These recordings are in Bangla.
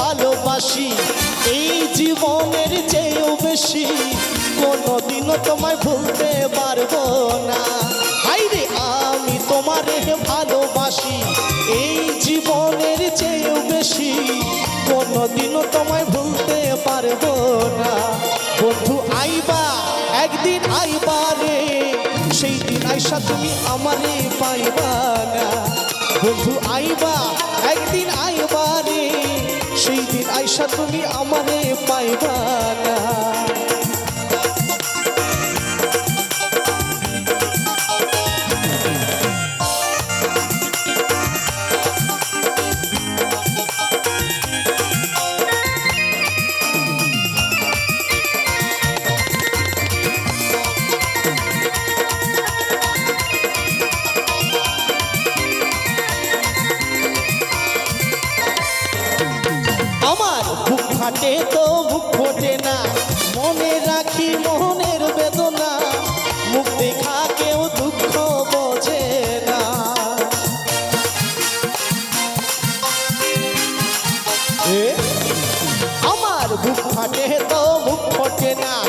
ভালোবাসি, এই জীবনের চেয়েও বেশি, কোনোদিনও তোমায় ভুলতে পারব না। হাইরে, আমি তোমারে ভালোবাসি, এই জীবনের চেয়েও বেশি, কোনোদিনও তোমায় ভুলতে পারব না। বন্ধু, আইবা, একদিন আইবা রে, সেই দিন আইসা তুমি আমারে পাইবা না। বন্ধু আইবা একদিন আইবা রে। সেই দিন আইসা তুমি আমারে পাইবা না। ফোটে না।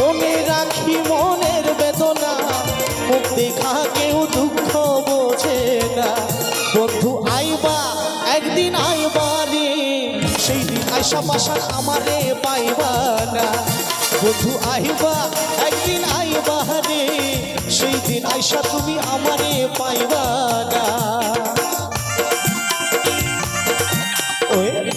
মনে রাখি মনের বেদনা। মুখ দেখা কেউ দুঃখ বোঝে না। বন্ধু, আইবা, একদিন আইবা রে। সেই দিন আইসা পাশা আমারে পাইবা না। বন্ধু, আইবা, একদিন আইবা রে। সেই দিন আইসা তুমি আমারে পাইবা না। ওয়ে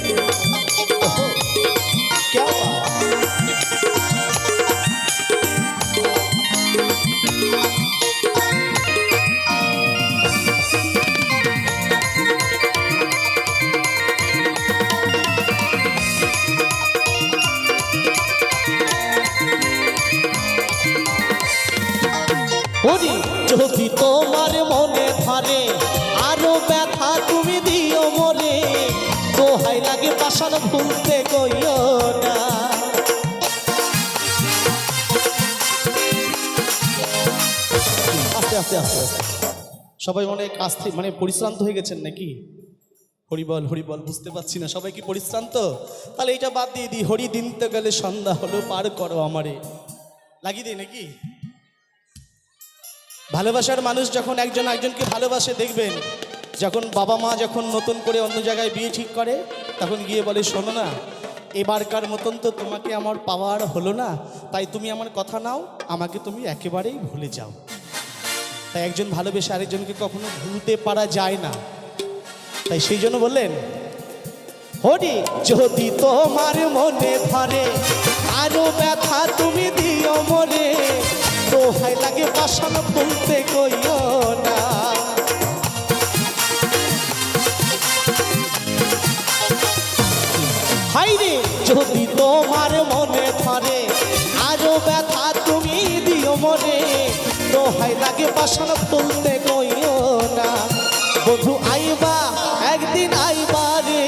লাগে ভুলতে কইও না। আস্তে আস্তে আস্তে আস্তে। সবাই কাজ থেকে মানে পরিশ্রান্ত হয়ে গেছেন নাকি? হরিবল হরিবল বুঝতে পারছি না। সবাই কি পরিশ্রান্ত? তাহলে এটা বাদ দিয়ে দিই। হরি দিনতে গেলে সন্ধ্যা হলো, পার করো আমারে। লাগিয়ে দিই নাকি? ভালোবাসার মানুষ যখন একজন একজনকে ভালোবাসে, দেখবেন যখন বাবা মা যখন নতুন করে অন্য জায়গায় বিয়ে ঠিক করে, তখন গিয়ে বলে, শোনো না, এবারকার মতন তো তোমাকে আমার পাওয়ার হলো না, তাই তুমি আমার কথা নাও, আমাকে তুমি একেবারেই ভুলে যাও। তাই একজন ভালোবেসে আরেকজনকে কখনো ভুলতে পারা যায় না। তাই সেই জন্য বললেন, হরি, যদি তোমার মনে ধরে আরও ব্যথা তুমি দিও মরে, দোহাই লাগে বাসন বলতে কইও না। যদি তোমার মনে ধরে, আরও ব্যথা তুমি দিও মরে দোহাই লাগে বাসন বলতে কইও না। বধু আইবা, একদিন আইবা রে,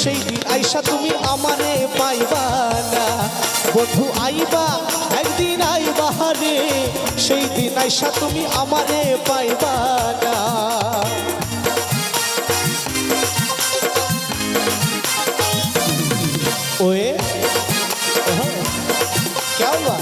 সেই দিন আইসা তুমি আমারে পাইবা না। বধু আইবা, একদিন আইবা রে, সেই দিন আইসা তুমি আমারে পাইবা না। ओए हाँ, क्या हुआ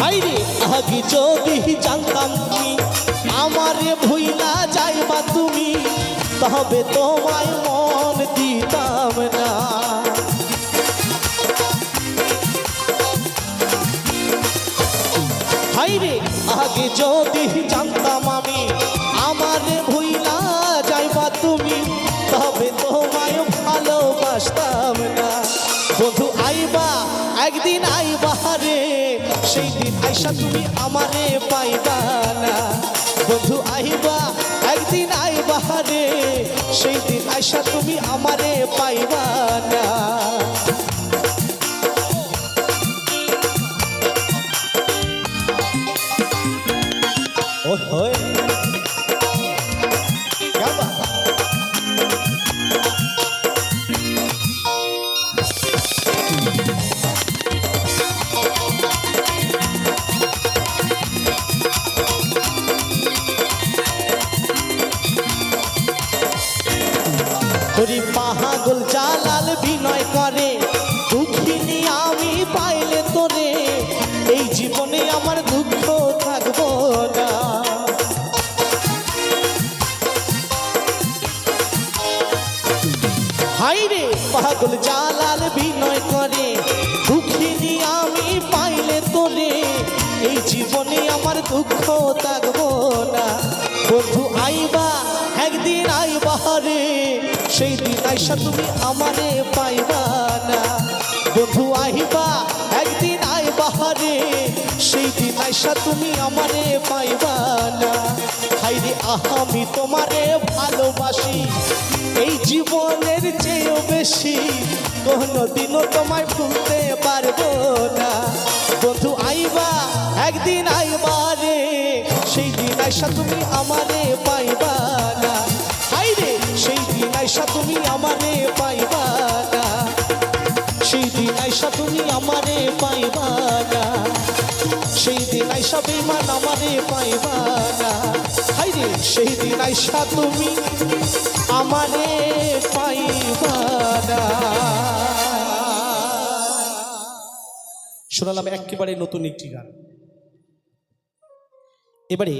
হাইরে আগে যদি জানতাম তুমি আমারে ভুইলা যাইবা তুমি তবে তোমায় মন দিতাম জানতাম আমি, আমারে ভুইলা যাইবা তুমি, তবে তোমায় ভালোবাসতাম না। বন্ধু, আইবা, একদিন আইবা রে সেই দিন আইসা তুমি আমারে পাইবা না। বন্ধু, আইবা, একদিন আইবা রে সেই দিন আইসা তুমি আমারে পাইবা না। ওই হরি পাহাগল চালাল বিনয় করে দুঃখিনী আমি জীবন পাগল জালাল বিনয় করে দুঃখিনী আমি পাইলে তোলে। এই জীবনে আমার দুঃখ থাকব না। বন্ধু, আইবা, একদিন আইবা রে সেই দিন আইসা তুমি আমারে পাইবা। আইসা তুমি আমারে পাইবা না। হাইরে আমি তোমারে ভালোবাসি। এই জীবনের চেয়েও বেশি কোনোদিনও তোমায় ভুলতে পারব না। বন্ধু, আইবা, একদিন আইবা রে। সেই দিন আইসা তুমি আমারে পাইবা না। হাইরে সেই দিন আইসা তুমি আমারে পাইবা না। সেই দিন আইসা তুমি আমারে পাইবা সেই দিন আইসা বেমান আমারে পাইবা না। হাইরে, সেই দিন আইসা তুমি আমারে পাইবা শোনালাম একেবারে নতুন একটি গান। এবারে